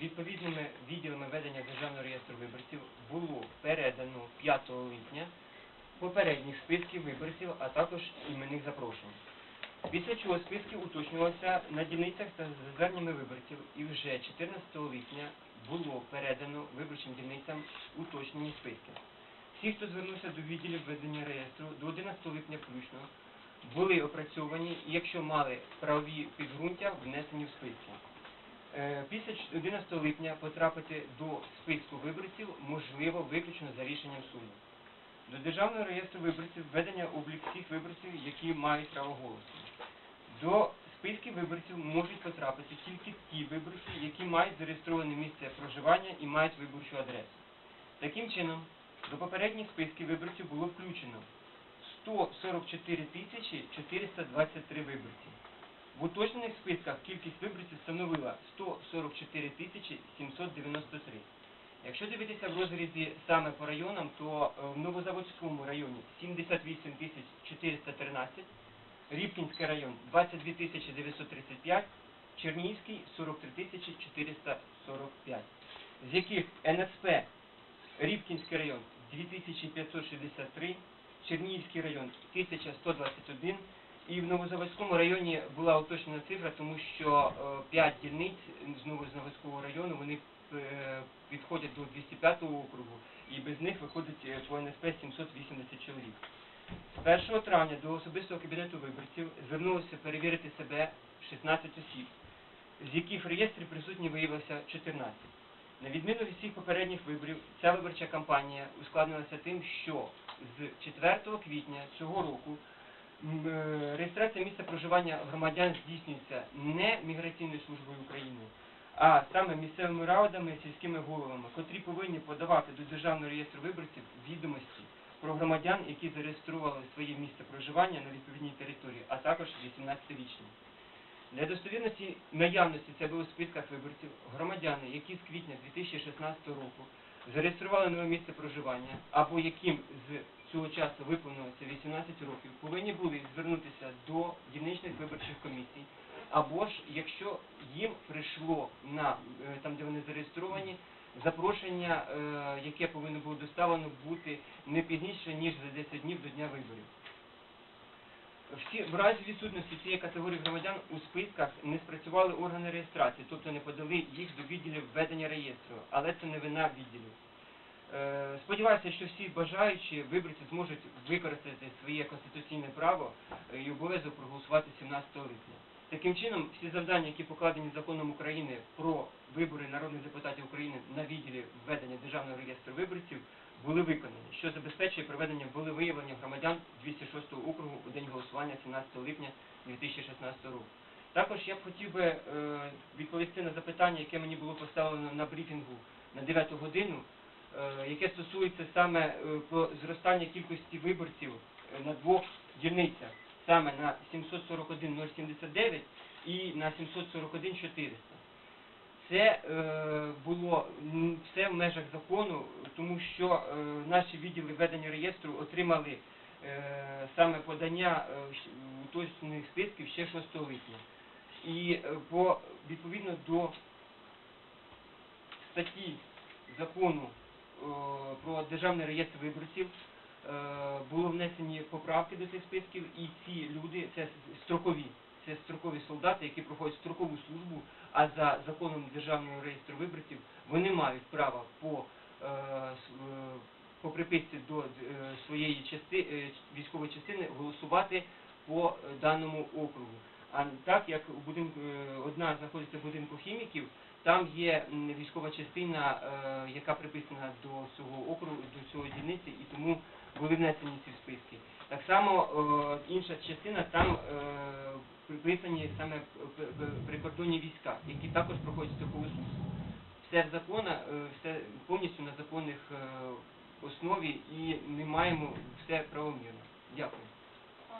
відповідними відділами ведення Державного реєстру виборців було передано 5 липня попередніх списків виборців, а також іменних запрошень. Після чого списки уточнювалися на дільницях та зверненнями виборців, і вже 14 липня було передано виборчим дільницям уточнені списки. Всі, хто звернувся до відділів ведення реєстру до 11 липня включно, були опрацьовані і якщо мали правові підґрунтя, внесені в списки. Е, Після 11 липня потрапити до списку виборців можливо виключно за рішенням суду. До Державного реєстру виборців введення облік всіх виборців, які мають право голосу. До списків виборців можуть потрапити тільки ті виборці, які мають зареєстроване місце проживання і мають виборчу адресу. Таким чином, до попередніх списків виборців було включено 144 тисячі 423 виборці. В уточнених списках кількість виборців становила 144 тисячі 793. Якщо дивитися в розрізі саме по районам, то е, в Новозаводському районі 78 тисяч 413, Рібкінський район 22 тисячі 935, Чернігівський 43 тисячі 445, з яких НСП Рібкінський район 2563, Чернігівський район 1121 і в Новозаводському районі була уточнена цифра, тому що 5 дільниць з Новозаводського району вони е, підходять до 205 округу і без них виходить е, по НСП 780 чоловік. З 1 травня до особистого кабінету виборців звернулося перевірити себе 16 осіб, з яких в реєстрі присутні виявилося 14. На відміну від всіх попередніх виборів, ця виборча кампанія ускладнилася тим, що з 4 квітня цього року е, реєстрація місця проживання громадян здійснюється не Міграційною службою України, а саме місцевими радами, сільськими головами, котрі повинні подавати до Державного реєстру виборців відомості про громадян, які зареєстрували своє місце проживання на відповідній території, а також 18-річні. Для достовірності наявності себе у списках виборців громадяни, які з квітня 2016 року зареєстрували нове місце проживання або яким з цього часу виповнилося 18 років, повинні були звернутися до дільничних виборчих комісій, або ж якщо їм прийшло на е, там, де вони зареєстровані, запрошення, е, яке повинно було доставлено бути не пізніше ніж за 10 днів до дня виборів. Всі в разі відсутності цієї категорії громадян у списках не спрацювали органи реєстрації, тобто не подали їх до відділів ведення реєстру, але це не вина відділів. Е, Сподіваюся, що всі бажаючі виборці зможуть використати своє конституційне право і обов'язок проголосувати 17 липня. Таким чином, всі завдання, які покладені законом України про вибори народних депутатів України на відділі введення державного реєстру виборців, були виконані, що забезпечує проведення волевиявлення громадян 206 округу у день голосування 17 липня 2016 року. Також я б хотів би е, відповісти на запитання, яке мені було поставлено на брифінгу на 9 годину, яке стосується саме е, зростання кількості виборців е, на двох дільницях, саме на 741 079 і на 741 400. Це е, було все в межах закону, тому що е, наші відділи ведення реєстру отримали е, саме подання е, уточнених списків ще 6 липня. І е, по відповідно до статті закону е, про державний реєстр виборців е, було внесені поправки до цих списків, і ці люди це строкові, це строкові солдати, які проходять строкову службу, а за законом державного реєстру виборців вони мають право по, е, е, по приписці до е, своєї части, е, військової частини голосувати по е, даному округу. А так як у будинку е, одна знаходиться в будинку хіміків, там є військова частина, е, яка приписана до цього округу, до цього дільниці, і тому були внесені ці списки. Так само е, інша частина там приписані саме прикордонні війська, які також проходять строкову службу. Все е, все повністю на законних основі і не маємо все правомірно. Дякую.